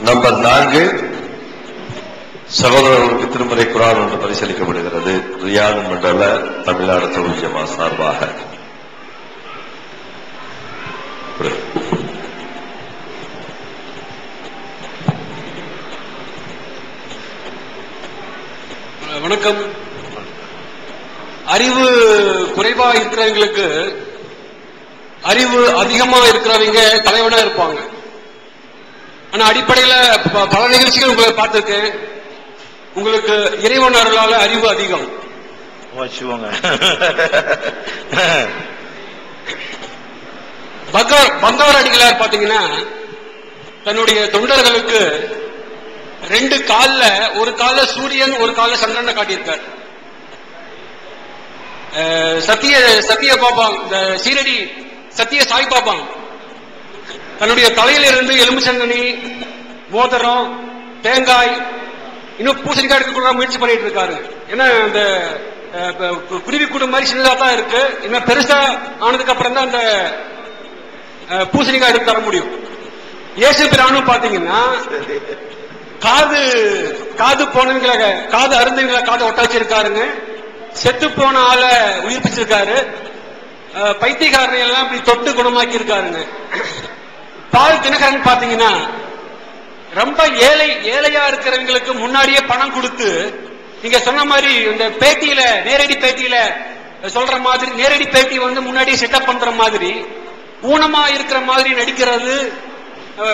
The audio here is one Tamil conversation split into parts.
நம்பர் நான்கு சகோதரர்களுக்கு திருமறை குரான் ஒன்று பரிசீலிக்கப்படுகிறது ரியாது மண்டல தமிழ்நாடு தொழில் ஜமா சார்பாக. வணக்கம். அறிவு குறைவா இருக்கிறவங்களுக்கு அறிவு அதிகமா இருக்கிறவங்க தலைவனா இருப்பாங்க. ஆனா அடிப்படையில பல நிகழ்ச்சிகள் உங்களை பார்த்திருக்கேன். உங்களுக்கு இறைவன் அருளால அறிவு அதிகம். பங்கார் பங்கார் அடிகளார் பாத்தீங்கன்னா தன்னுடைய தொண்டர்களுக்கு ரெண்டு கால்ல ஒரு கால்ல சூரியன் ஒரு கால்ல சந்திரனை காட்டியிருக்கார். சத்திய சத்திய பாபா இந்த சீரடி சத்திய சாய் பாபா தன்னுடைய தலையில இருந்து எலும்புச்சங்கனி மோதிரம் தேங்காய் இன்னும் பூசணிக்காய் எடுக்க முயற்சி பண்ணிட்டு இருக்காரு. ஏன்னா அந்த குருவி கூடு மாதிரி சின்னதா தான் இருக்கு. இன்னும் பெருசா ஆனதுக்கு அப்புறம் தான் அந்த பூசணிக்காய் எடுத்து தர முடியும். இயேசு பிரானும் பாத்தீங்கன்னா காது காது போனவங்களை காது அருந்தவங்கள காது ஒட்டாச்சிருக்காருங்க. செத்து போன ஆளை உயிர்ப்பிச்சிருக்காரு. பைத்தியக்காரனை எல்லாம் இப்படி தொட்டு குணமாக்கி இருக்காருங்க பால் தினகரன் பாத்தீங்கன்னா ரொம்ப ஏழை ஏழையா இருக்கிறவங்களுக்கு முன்னாடியே பணம் கொடுத்து நீங்க சொன்ன மாதிரி இந்த பேட்டியில நேரடி பேட்டியில சொல்ற மாதிரி நேரடி பேட்டி வந்து முன்னாடியே செட்டப் பண்ற மாதிரி ஊனமா இருக்கிற மாதிரி நடிக்கிறது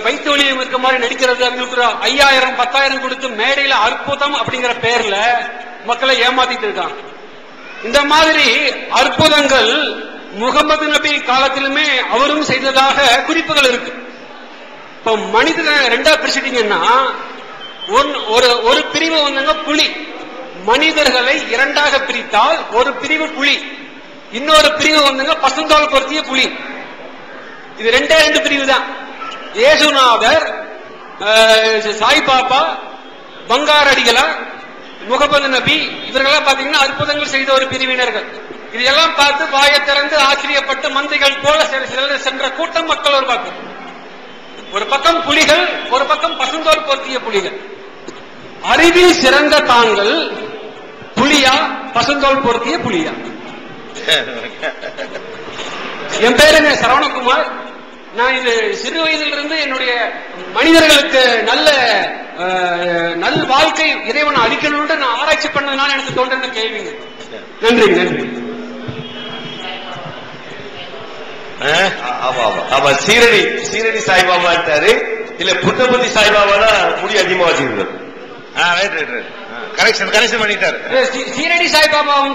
வைத்தோலியம் வயிற்று இருக்கிற மாதிரி நடிக்கிறது அவங்களுக்கு ஐயாயிரம் பத்தாயிரம் கொடுத்து மேடையில அற்புதம் அப்படிங்கிற பேர்ல மக்களை ஏமாத்திட்டு இருக்காங்க. இந்த மாதிரி அற்புதங்கள் முகமது நபி காலத்திலுமே அவரும் செய்ததாக குறிப்புகள் இருக்கு. இப்ப மனிதனை ரெண்டா பிரிச்சுட்டீங்கன்னா ஒன்- ஒரு ஒரு பிரிவு வந்துங்க புலி. மனிதர்களை இரண்டாக பிரித்தால் ஒரு பிரிவு புலி. இன்னொரு பிரிவு வந்துங்க பசுந்தோல் பொருத்திய புலி. இது ரெண்டே ரெண்டு பிரிவு தான் ஏசுநாதர் சாய்பாபா பங்காரடிகளார் முகமது நபி இவர்களெல்லாம் பாத்தீங்கன்னா அற்புதங்கள் செய்த ஒரு பிரிவினர்கள். இதையெல்லாம் பார்த்து வாயை திறந்து ஆச்சரியப்பட்டு மந்தைகள் போல சில- சிலர் சென்ற கூட்டம் மக்கள் ஒரு பக்கம் ஒரு பக்கம் புலிகள் ஒரு பக்கம் பசுந்தோல் போர்த்திய புலிகள். அறிவில் சிறந்த தாங்கள் புலியா பசுந்தோல் பொருத்திய புலியா? என் பேருங்க சரவணகுமார். நான் இது சிறு வயதிலிருந்து என்னுடைய மனிதர்களுக்கு நல்ல நல் வாழ்க்கை இறைவன் அளிக்கணும்னு நான் ஆராய்ச்சி பண்ணதுனால எனக்கு தோன்ற கேள்விங்க. நன்றி நன்றி ஆ? ஆமா சீரடி சீரடி சாய்பாபா இருக்காரு இல்ல புத்தபதி சாய்பாபா முடி அதிகமா வச்சிருந்தது. கரெக்ஷன் கரெக்ஷன் பண்ணிட்டாரு.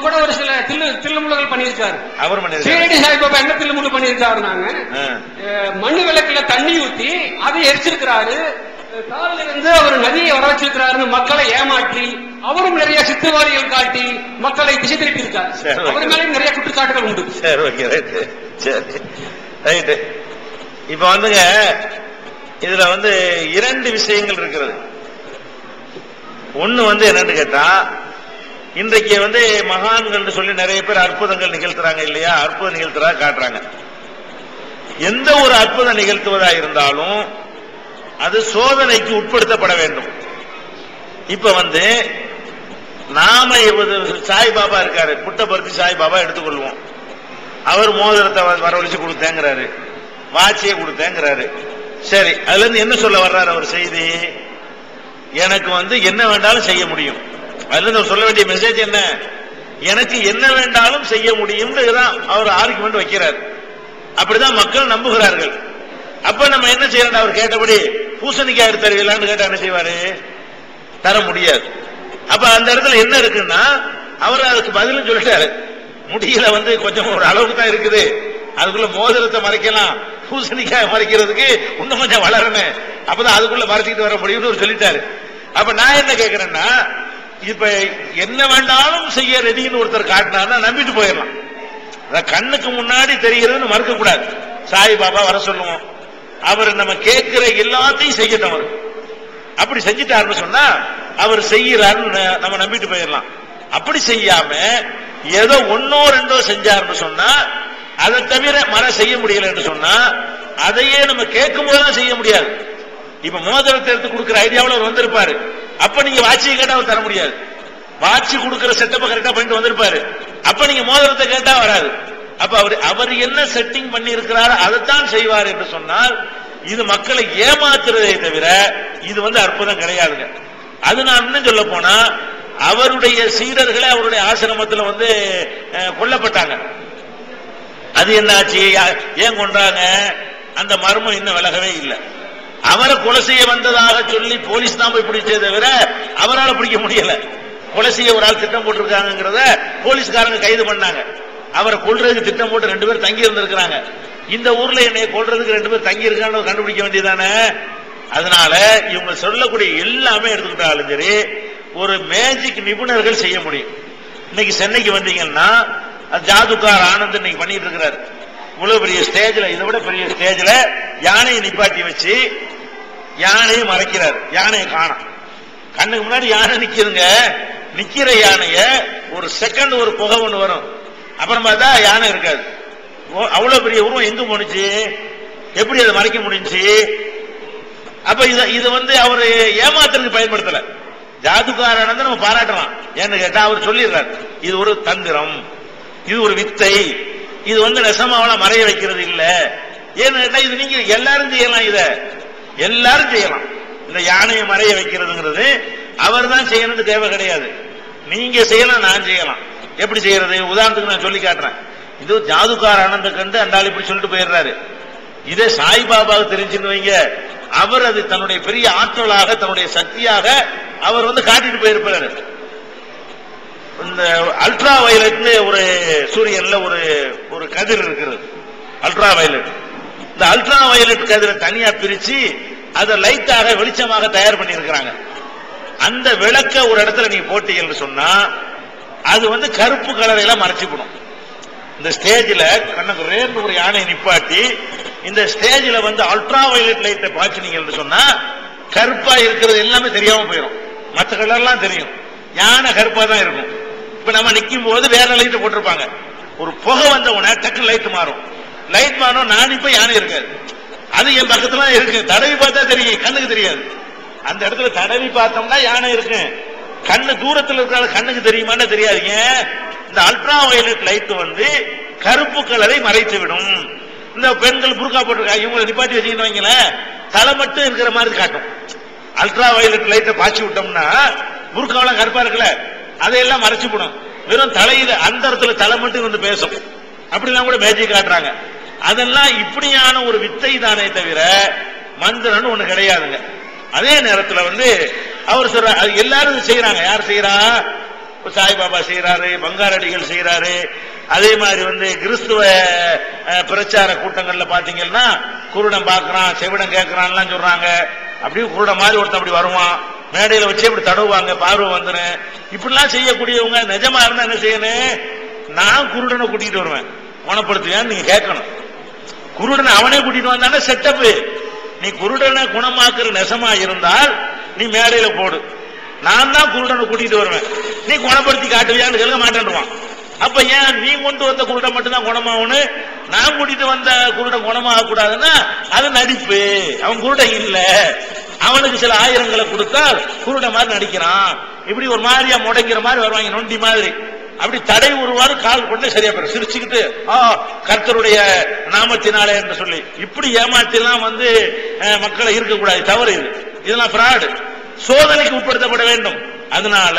கூட ஒரு சில தில்லு தில்லுமுழுகள் பண்ணியிருக்காரு. அவர் சீரடி சாய்பாபா என்ன தில்லுமுழு பண்ணியிருக்காரு நாங்க? மண்ணு விளக்குல தண்ணி ஊத்தி அதை எரிச்சிருக்கிறாரு. காலில் இருந்து அவர் நதியை வர வச்சிருக்கிறாருன்னு மக்களை ஏமாற்றி அவரும் நிறைய சித்துவாரிகள் காட்டி மக்களை திசை திருப்பி இருக்காரு. அவர் மேலேயும் நிறைய குற்றச்சாட்டுகள் உண்டு. சரி. சரி ரைட்டு. இப்ப வந்துங்க இதுல வந்து இரண்டு விஷயங்கள் இருக்கிறது. ஒண்ணு வந்து என்னன்னு கேட்டா இன்றைக்கு வந்து மகான்கள் சொல்லி நிறைய பேர் அற்புதங்கள் நிகழ்த்துறாங்க இல்லையா? அற்புதம் நிகழ்த்துறா காட்டுறாங்க. எந்த ஒரு அற்புதம் நிகழ்த்துவதா இருந்தாலும் அது சோதனைக்கு உட்படுத்தப்பட வேண்டும். இப்ப வந்து நாம இவது சாய்பாபா இருக்காரு. புட்டபர்த்தி சாய்பாபா எடுத்துக்கொள்வோம். அவர் மோதிரத்தை வரவழைச்சு கொடுத்தேங்கிறாரு. வாட்சியை கொடுத்தேங்கிறாரு. சரி அதுல இருந்து என்ன சொல்ல வர்றாரு அவர் செய்தி? எனக்கு வந்து என்ன வேண்டாலும் செய்ய முடியும். அதுல இருந்து சொல்ல வேண்டிய மெசேஜ் என்ன? எனக்கு என்ன வேண்டாலும் செய்ய முடியும்ன்றதுதான் அவர் ஆர்குமெண்ட் வைக்கிறார். அப்படிதான் மக்கள் நம்புகிறார்கள். அப்ப நம்ம என்ன செய்யறோம் அவர் கேட்டபடி பூசணிக்காய் தருவீங்களான்னு கேட்டா என்ன செய்வாரு? தர முடியாது. அப்ப அந்த இடத்துல என்ன இருக்குன்னா அவர் அதுக்கு பதிலும் சொல்லிட்டாரு. முடியல வந்து கொஞ்சம் ஒரு அளவுக்கு தான் இருக்குது. அதுக்குள்ள மோதிரத்தை மறைக்கலாம். பூசணிக்காய் மறைக்கிறதுக்கு இன்னும் கொஞ்சம் வளரணும். அப்பதான் அதுக்குள்ள மறைச்சிக்கிட்டு வர முடியும்னு அவர் சொல்லிட்டாரு. அப்ப நான் என்ன கேட்கிறேன்னா இப்ப என்ன வேண்டாலும் செய்ய ரெடின்னு ஒருத்தர் காட்டினாருன்னா நம்பிட்டு போயிடலாம். கண்ணுக்கு முன்னாடி தெரிகிறதுன்னு மறுக்க கூடாது சாய்பாபா வர சொல்லுவோம். அவர் நம்ம கேட்கிற எல்லாத்தையும் செய்யட்டும் அவர். அப்படி செஞ்சிட்டாருன்னு சொன்னா அவர் செய்யறாருன்னு ந- நம்ம நம்பிட்டு போயிடலாம். அப்படி செய்யாம ஏதோ ஒன்னோ ரெண்டோ செஞ்சாருன்னு சொன்னா அதை தவிர மழை செய்ய முடியலன்னு சொன்னா அதையே நம்ம கேட்கும் போதுதான் செய்ய முடியாது. இப்ப மோதிரத்தை எடுத்து கொடுக்கிற ஐடியாவில் அவர் வந்திருப்பாரு. அப்ப நீங்க வாட்சியை கேட்டா அவர் தர முடியாது. வாட்சி கொடுக்கிற செட்டப்பை கரெக்டா பண்ணிட்டு வந்திருப்பாரு. அப்ப நீங்க மோதிரத்தை கேட்டா வராது. அப்ப அவர் அவர் என்ன செட்டிங் பண்ணி இருக்கிறாரோ அதைத்தான் செய்வார் என்று சொன்னால் இது மக்களை ஏமாத்துறதே தவிர இது வந்து அற்புதம் கிடையாதுங்க. அது நான் இன்னும் சொல்ல போனா அவருடைய சீடர்களே அவருடைய ஆசிரமத்தில் வந்து கொல்லப்பட்டாங்க. அது என்னாச்சு ஆச்சு? ஏன் கொண்டாங்க அந்த மர்மம் இன்னும் விலகவே இல்லை. அவரை கொலை செய்ய வந்ததாக சொல்லி போலீஸ் தான் போய் பிடிச்சே தவிர அவரால் பிடிக்க முடியல. கொலை செய்ய ஒரு ஆள் திட்டம் போட்டிருக்காங்கிறத போலீஸ்காரங்க கைது பண்ணாங்க. அவரை கொள்றதுக்கு திட்டம் போட்டு ரெண்டு பேர் தங்கி இருந்திருக்கிறாங்க. இந்த ஊர்ல என்னை கொள்றதுக்கு ரெண்டு பேர் தங்கி இருக்கான்னு கண்டுபிடிக்க வேண்டியதானே அதனால இவங்க சொல்லக்கூடிய எல்லாமே எடுத்துக்கிட்டாலும் சரி ஒரு மேஜிக் நிபுணர்கள் செய்ய முடியும். இன்னைக்கு சென்னைக்கு வந்தீங்கன்னா ஜாதுகார் ஜாதுக்கார் ஆனந்த் இன்னைக்கு பண்ணிட்டு இருக்கிறார். இவ்வளவு பெரிய ஸ்டேஜ்ல இதை விட பெரிய ஸ்டேஜ்ல யானையை நிப்பாட்டி வச்சு யானையை மறைக்கிறார். யானையை காணோம். கண்ணுக்கு முன்னாடி யானை நிக்கிறதுங்க நிக்கிற யானைய ஒரு செகண்ட் ஒரு புகை ஒண்ணு வரும். அப்புறம் பார்த்தா யானை இருக்காது. ஓ, அவ்வளவு பெரிய உருவம் எங்க போனுச்சு எப்படி அதை மறைக்க முடிஞ்சு? அப்ப இத இது வந்து அவர் ஏமாத்துறதுக்கு பயன்படுத்தல. ஜாதுக்காரன் நம்ம பாராட்டலாம். ஏன்னு கேட்டா அவர் சொல்லிடுறார் இது ஒரு தந்திரம் இது ஒரு வித்தை இது வந்து நெசமாவள மறைய வைக்கிறது இல்லை. ஏன்னு கேட்டா இது நீங்க எல்லாரும் செய்யலாம் இத. எல்லாரும் செய்யலாம். இந்த யானையை மறைய வைக்கிறதுங்கிறது அவர் தான் செய்யணும்னு தேவை கிடையாது. நீங்க செய்யலாம் நான் செய்யலாம். எப்படி செய்யறது? உதாரணத்துக்கு நான் சொல்லி காட்டுறேன். இது ஜாதுகார ஆனந்த கண்டு அந்த ஆள் இப்படி சொல்லிட்டு போயிடுறாரு. இதே சாய்பாபாவுக்கு தெரிஞ்சுன்னு வைங்க. அவர் அது தன்னுடைய பெரிய ஆற்றலாக தன்னுடைய சக்தியாக அவர் வந்து காட்டிட்டு போயிருப்பார். இந்த அல்ட்ரா வயலட்னு ஒரு சூரியன்ல ஒரு ஒரு கதிர் இருக்கிறது. அல்ட்ரா வயலட் இந்த அல்ட்ரா வயலட் கதிரை தனியா பிரிச்சு அதை லைட்டாக வெளிச்சமாக தயார் பண்ணியிருக்கிறாங்க. அந்த விளக்க ஒரு இடத்துல நீங்க போட்டீங்கன்னு சொன்னா அது வந்து கருப்பு கலரை எல்லாம் மறைச்சுக்கணும். இந்த ஸ்டேஜ்ல கண்ணுக்கு ரேர்னு ஒரு யானை நிப்பாட்டி இந்த ஸ்டேஜில் வந்து அல்ட்ரா வயலட் லைட்டை பாய்ச்சினீங்கன்னு சொன்னா கருப்பா இருக்கிறது எல்லாமே தெரியாம போயிடும் மற்ற கலர்லாம் தெரியும். யானை கருப்பா தான் இருக்கும். இப்ப நம்ம நிற்கும் போது வேற லைட்டு போட்டிருப்பாங்க. ஒரு புகை வந்த உடனே டக்கு லைட் மாறும். லைட் மாறும் நான் இப்ப யானை இருக்காது. அது என் பக்கத்துல இருக்கு. தடவி பார்த்தா தெரியும் கண்ணுக்கு தெரியாது. அந்த இடத்துல தடவி பார்த்தோம்னா யானை இருக்கு. கண்ணு தூரத்தில் இருக்கிற கண்ணுக்கு தெரியுமான்னு தெரியாதீங்க இந்த அல்ட்ரா வயலட் லைட் வந்து கருப்பு கலரை மறைத்து விடும் இந்த பெண்கள் புருக்கா போட்டிருக்காங்க. இவங்களை நிப்பாட்டி வச்சுக்கிட்டு வைங்களேன் தலை மட்டும் இருக்கிற மாதிரி காட்டும். அல்ட்ரா வயலட் லைட்டை பாய்ச்சி விட்டோம்னா புருக்காவெல்லாம் கருப்பா இருக்குல்ல அதையெல்லாம் மறைச்சு போடும். வெறும் தலையில அந்த இடத்துல தலை மட்டும் வந்து பேசும். அப்படிலாம் கூட மேஜிக் காட்டுறாங்க. அதெல்லாம் இப்படியான ஒரு வித்தை தானே தவிர மந்திரம்னு ஒண்ணு கிடையாதுங்க. அதே நேரத்துல வந்து அவர் சொல்ற அது எல்லாரும் செய்யறாங்க யார் செய்யறா சாய்பாபா செய்யறாரு பங்காரடிகள் செய்யறாரு அதே மாதிரி வந்து கிறிஸ்துவ பிரச்சார கூட்டங்கள்ல பாத்தீங்கன்னா குருடன் பாக்குறான் செவிடன் கேட்கறான்லாம் சொல்றாங்க. அப்படியே குருடன் மாதிரி ஒருத்தன் அப்படி வருவான். மேடையில வச்சு இப்படி தடவுவாங்க பார்வை வந்துடும் இப்படிலாம் செய்யக்கூடியவங்க நிஜமா இருந்தா என்ன செய்யணும் நான் குருடனை கூட்டிட்டு வருவேன். குணப்படுத்துவேன்னு நீங்க கேட்கணும். குருடனை அவனே கூட்டிட்டு வந்தானே செட்டப் நீ குருடனை குணமாக்குற நெசமா இருந்தால் நீ மேடையில போடு. நான் தான் குருடனை கூட்டிட்டு வருவேன். நீ குணப்படுத்தி காட்டுவியான்னு கேட்க மாட்டேன்டுவான் அப்ப ஏன் நீ கொண்டு வந்த குருடன் மட்டும்தான் குணமாகணும்? நான் கூட்டிட்டு வந்த குருடன் குணமாக கூடாதுன்னா அது நடிப்பு. அவன் குருடன் இல்ல. அவனுக்கு சில ஆயிரங்களை கொடுத்தால் குருட மாதிரி நடிக்கிறான். இப்படி ஒரு மாதிரியா முடங்கிற மாதிரி வருவாங்க நொண்டி மாதிரி. அப்படி தடை உருவாரு கால் கொண்டு சரியா போயிடும். சிரிச்சுக்கிட்டு ஆ கர்த்தருடைய நாமத்தினாலே என்று சொல்லி. இப்படி ஏமாத்திலாம் வந்து மக்களை இருக்கக்கூடாது தவறு இது. இதெல்லாம் ஃப்ராடு சோதனைக்கு உட்படுத்தப்பட வேண்டும். அதனால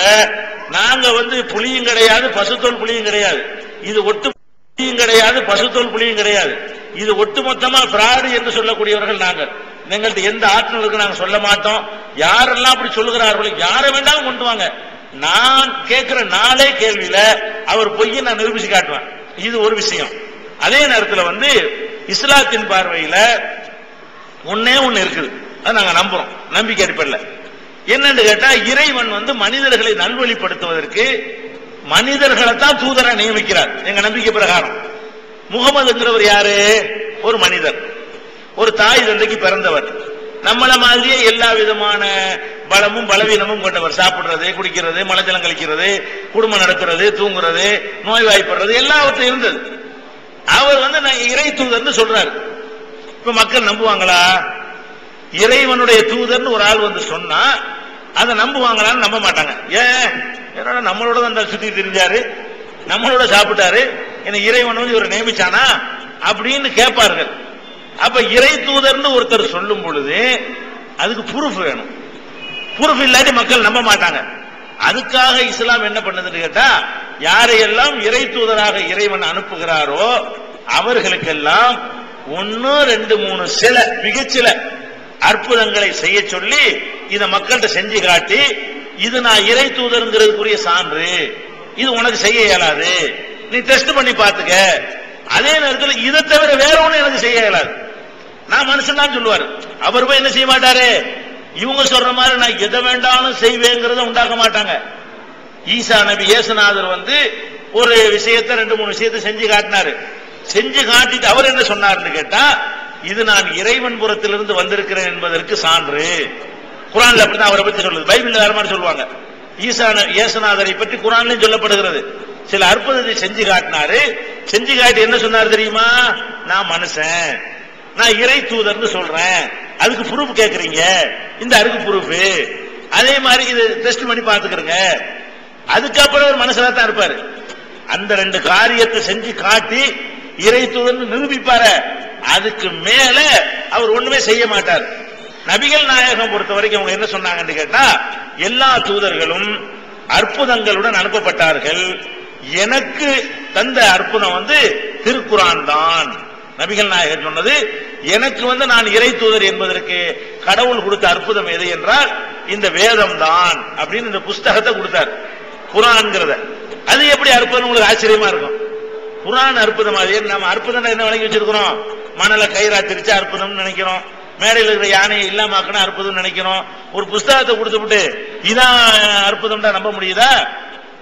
நாங்க வந்து புலியும் கிடையாது பசுத்தோல் புலியும் கிடையாது. இது ஒட்டு புலியும் கிடையாது பசுத்தோல் புலியும் கிடையாது. இது ஒட்டுமொத்தமா பிராடு என்று சொல்லக்கூடியவர்கள் நாங்கள். எங்கள்கிட்ட எந்த ஆற்றல் இருக்கு நாங்க சொல்ல மாட்டோம். யாரெல்லாம் அப்படி சொல்லுகிறார்களோ யாரை வேண்டாலும் கொண்டு வாங்க. நான் கேட்கிற நாளே கேள்வியில அவர் பொய்யை நான் நிரூபிச்சு காட்டுவேன். இது ஒரு விஷயம். அதே நேரத்துல வந்து இஸ்லாத்தின் பார்வையில ஒன்னே ஒண்ணு இருக்குது. அதை நாங்க நம்புறோம். நம்பிக்கை அடிப்படையில். என்னன்னு கேட்டா இறைவன் வந்து மனிதர்களை நல்வழிப்படுத்துவதற்கு மனிதர்களை தான் தூதரா நியமிக்கிறார். எங்க நம்பிக்கை பிரகாரம். முகமதுங்கிறவர் யாரு? ஒரு மனிதர். ஒரு தாய் தந்தைக்கு பிறந்தவர். நம்மள மாதிரியே எல்லா விதமான பலமும் பலவீனமும் கொண்டவர். சாப்பிடுறது குடிக்கிறது மலஜலம் கழிக்கிறது குடும்பம் நடத்துறது தூங்குறது நோய்வாய்ப்படுறது எல்லாவற்றையும் இருந்தது. அவர் வந்து நான் இறை தூதர்னு சொல்றாரு. இப்ப மக்கள் நம்புவாங்களா? இறைவனுடைய தூதர்னு ஒரு ஆள் வந்து சொன்னா அதை நம்புவாங்களான்னு நம்ப மாட்டாங்க. ஏன்? என்னோட நம்மளோட தான் அந்த சுத்தி தெரிஞ்சாரு. நம்மளோட சாப்பிட்டாரு. என்ன இறைவன் வந்து இவர் நியமிச்சானா? அப்படின்னு கேட்பார்கள். அப்ப இறை தூதர்னு ஒருத்தர் சொல்லும் பொழுது அதுக்கு ப்ரூஃப் வேணும். ப்ரூஃப் இல்லாட்டி மக்கள் நம்ப மாட்டாங்க. அதுக்காக இஸ்லாம் என்ன பண்ணுதுன்னு கேட்டா யாரையெல்லாம் இறை தூதராக இறைவன் அனுப்புகிறாரோ அவர்களுக்கெல்லாம் ஒன்னு ரெண்டு மூணு சில மிகச்சில அற்புதங்களை செய்ய சொல்லி இதை மக்கள்கிட்ட செஞ்சு காட்டி இது நான் இறை தூதருங்கிறதுக்குரிய சான்று. இது உனக்கு செய்ய இயலாது. நீ டெஸ்ட் பண்ணி பார்த்துக்க. அதே நேரத்தில் இதை தவிர வேற ஒன்றும் எனக்கு செய்ய இயலாது. நான் மனுஷன் தான் சொல்லுவார். அவர் போய் என்ன செய்ய மாட்டாரு? இவங்க சொல்ற மாதிரி நான் எதை வேண்டாலும் செய்வேங்கிறத உண்டாக்க மாட்டாங்க. ஈசா நபி இயேசுநாதர் வந்து ஒரு விஷயத்த ரெண்டு மூணு விஷயத்தை செஞ்சு காட்டினாரு. செஞ்சு காட்டிட்டு அவர் என்ன சொன்னார்னு கேட்டா இது நான் இறைவன் புறத்திலிருந்து வந்திருக்கிறேன் என்பதற்கு சான்று. குரான்ல அப்படிதான் அவரை பத்தி சொல்லுது பைபிள் வேற மாதிரி சொல்லுவாங்க. ஈசான ஏசநாதரை பற்றி குரான்லயும் சொல்லப்படுகிறது. சில அற்புதத்தை செஞ்சு காட்டினாரு. செஞ்சு காட்டி என்ன சொன்னார் தெரியுமா? நான் மனுஷன். நான் இறை தூதர்னு சொல்றேன். அதுக்கு ப்ரூஃப் கேட்கறீங்க இந்த அருக்கு ப்ரூஃப் அதே மாதிரி இது டெஸ்ட் பண்ணி பாத்துக்கிறங்க அதுக்கப்புறம் ஒரு மனசுல தான் இருப்பாரு. அந்த ரெண்டு காரியத்தை செஞ்சு காட்டி இறை தூதர்னு நிரூபிப்பாரு. அதுக்கு மேல அவர் ஒண்ணுமே செய்ய மாட்டார். நபிகள் நாயகம் பொறுத்த வரைக்கும் அவங்க என்ன சொன்னாங்கன்னு கேட்டா எல்லா தூதர்களும் அற்புதங்களுடன் அனுப்பப்பட்டார்கள். எனக்கு தந்த அற்புதம் வந்து திருக்குரான் தான். நபிகள் நாயகர் சொன்னது எனக்கு வந்து நான் இறை தூதர் என்பதற்கு கடவுள் கொடுத்த அற்புதம் எது என்றால் இந்த வேதம் தான் அப்படின்னு இந்த புஸ்தகத்தை கொடுத்தார். குரான்ங்கிறத அது எப்படி அற்புதம் உங்களுக்கு ஆச்சரியமா இருக்கும்? குரான் அற்புதம் அது. நம்ம அற்புதம் என்ன வழங்கி வச்சிருக்கிறோம்? மணலை கயிறா திரிச்சு அற்புதம்னு நினைக்கிறோம். மேடையில் இருக்கிற யானையை இல்லாமக்கணும் அற்புதம் நினைக்கிறோம். ஒரு புஸ்தகத்தை கொடுத்துவிட்டு இதான் அற்புதம் நம்ப முடியுதா?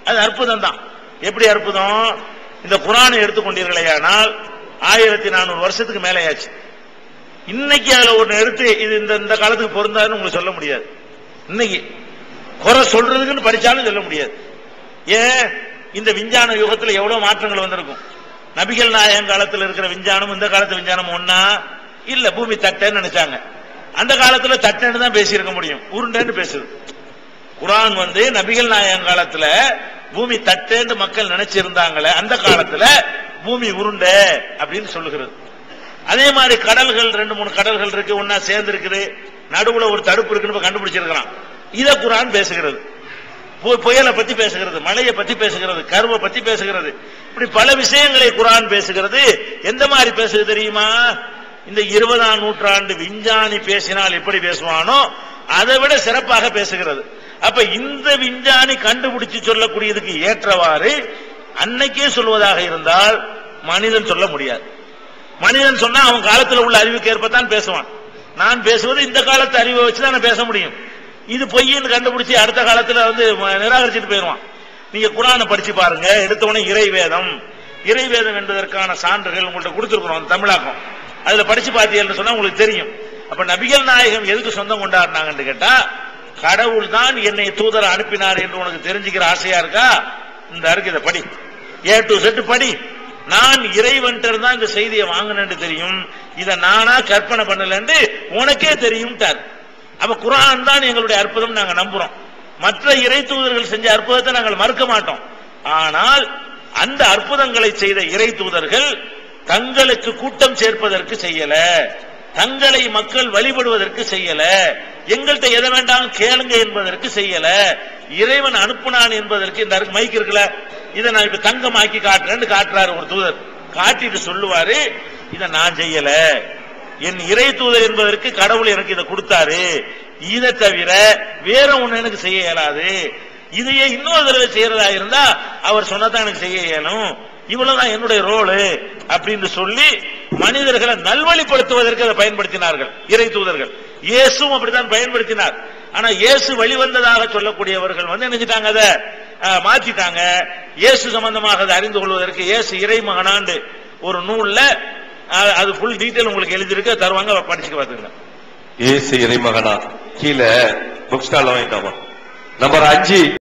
அது அற்புதம் தான் எப்படி அற்புதம்? இந்த குரானை எடுத்துக்கொண்டீர்களேயானால் ஆயிரத்தி நானூறு வருஷத்துக்கு மேலேயாச்சு. இன்னைக்கு அதுல ஒன்று எடுத்து இது இந்த இந்த காலத்துக்கு பொருந்தாதுன்னு உங்களுக்கு சொல்ல முடியாது. இன்னைக்கு குறை சொல்றதுக்குன்னு படிச்சாலும் சொல்ல முடியாது. ஏன்? இந்த விஞ்ஞான யுகத்தில் எவ்வளவு மாற்றங்கள் வந்திருக்கும். நபிகள் நாயகம் காலத்தில் இருக்கிற விஞ்ஞானம் இந்த காலத்து விஞ்ஞானம் ஒன்னா இல்ல பூமி தட்டைன்னு நினைச்சாங்க. அந்த காலத்துல தட்டைன்னு தான் பேசியிருக்க முடியும். உருண்டைன்னு பேசுது. குரான் வந்து நபிகள் நாயகம் காலத்துல பூமி தட்டேன்னு மக்கள் நினைச்சிருந்தாங்களே அந்த காலத்துல பூமி உருண்டை அப்படின்னு சொல்லுகிறது. அதே மாதிரி கடல்கள் ரெண்டு மூணு கடல்கள் இருக்கு ஒன்னா சேர்ந்து இருக்குது நடுவுல ஒரு தடுப்பு இருக்குன்னு கண்டுபிடிச்சிருக்கிறான். இத குரான் பேசுகிறது. பு- புயலை பத்தி பேசுகிறது மழையை பத்தி பேசுகிறது கருவை பத்தி பேசுகிறது. இப்படி பல விஷயங்களை குரான் பேசுகிறது. எந்த மாதிரி பேசுது தெரியுமா? இந்த இருபதாம் நூற்றாண்டு விஞ்ஞானி பேசினால் எப்படி பேசுவானோ அதை விட சிறப்பாக பேசுகிறது. அப்ப இந்த விஞ்ஞானி கண்டுபிடிச்சு சொல்லக்கூடியதுக்கு ஏற்றவாறு அன்னைக்கே சொல்வதாக இருந்தால் மனிதன் சொல்ல முடியாது. மனிதன் சொன்னா அவன் காலத்தில் உள்ள அறிவுக்கு ஏற்பத்தான் பேசுவான். நான் பேசுவது இந்த காலத்து அறிவை வச்சுதான் நான் பேச முடியும். இது பொய்ன்னு கண்டுபிடிச்சு அடுத்த காலத்துல வந்து நிராகரிச்சுட்டு போயிடுவான் நீங்க குரானை படிச்சு பாருங்க எடுத்தவொடனே இறைவேதம். இறைவேதம் என்பதற்கான சான்றுகள் உங்கள்கிட்ட கொடுத்துருக்கிறோம் அந்த தமிழாக்கம். அதுல படிச்சு பார்த்தீங்கன்னு சொன்னா உங்களுக்கு தெரியும். அப்ப நபிகள் நாயகம் எதுக்கு சொந்தம் கொண்டாடினாங்கன்னு கேட்டா கடவுள் தான் என்னை தூதரை அனுப்பினார் என்று உனக்கு தெரிஞ்சுக்கிற ஆசையா இருக்கா? இந்த அருக்கு இதை படி. ஏ டு செட் படி. நான் இறைவன் தான் இந்த செய்தியை வாங்கினேன்னு தெரியும். இதை நானா கற்பனை பண்ணலன்னு உனக்கே தெரியும்ட்டார். அப்ப குரான் தான் எங்களுடைய அற்புதம் நாங்க நம்புறோம். மற்ற இறை தூதர்கள் செஞ்ச அற்புதத்தை நாங்கள் மறுக்க மாட்டோம். ஆனால் அந்த அற்புதங்களை செய்த இறை தூதர்கள் தங்களுக்கு கூட்டம் சேர்ப்பதற்கு செய்யல. தங்களை மக்கள் வழிபடுவதற்கு செய்யல. எங்கள்கிட்ட எதை வேண்டாம் கேளுங்க என்பதற்கு செய்யல. இறைவன் அனுப்புனான் என்பதற்கு இந்த அருக்கு மைக் இருக்குல்ல? இதை நான் இப்ப தங்கமாக்கி காட்டுறேன்னு காட்டுறாரு ஒரு தூதர். காட்டிட்டு சொல்லுவாரு இதை நான் செய்யல. என் இறை தூதர் என்பதற்கு கடவுள் எனக்கு இதை கொடுத்தாரு. இதை தவிர வேற ஒண்ணு எனக்கு செய்ய இயலாது. இதையே இன்னொரு தடவை செய்யறதா இருந்தா அவர் சொன்னதான் எனக்கு செய்ய இயலும். இவ்வளவுதான் என்னுடைய ரோலு அப்படின்னு சொல்லி மனிதர்களை நல்வழிப்படுத்துவதற்கு அதை பயன்படுத்தினார்கள். இறை தூதர்கள். இயேசும் அப்படித்தான் பயன்படுத்தினார். ஆனா இயேசு வழிவந்ததாக சொல்லக்கூடியவர்கள் வந்து நினைச்சிட்டாங்க அதை மாத்திட்டாங்க. இயேசு சம்பந்தமாக அதை அறிந்து கொள்வதற்கு இயேசு இறை மகனாண்டு ஒரு நூல்ல அது ஃபுல் டீட்டெயில் உங்களுக்கு எழுதியிருக்கு தருவாங்க படிச்சுக்க பார்த்துங்க இயேசு இறைமகனா. கீழே புக் ஸ்டால் வாங்கிட்டாமா நம்பர் அஞ்சு.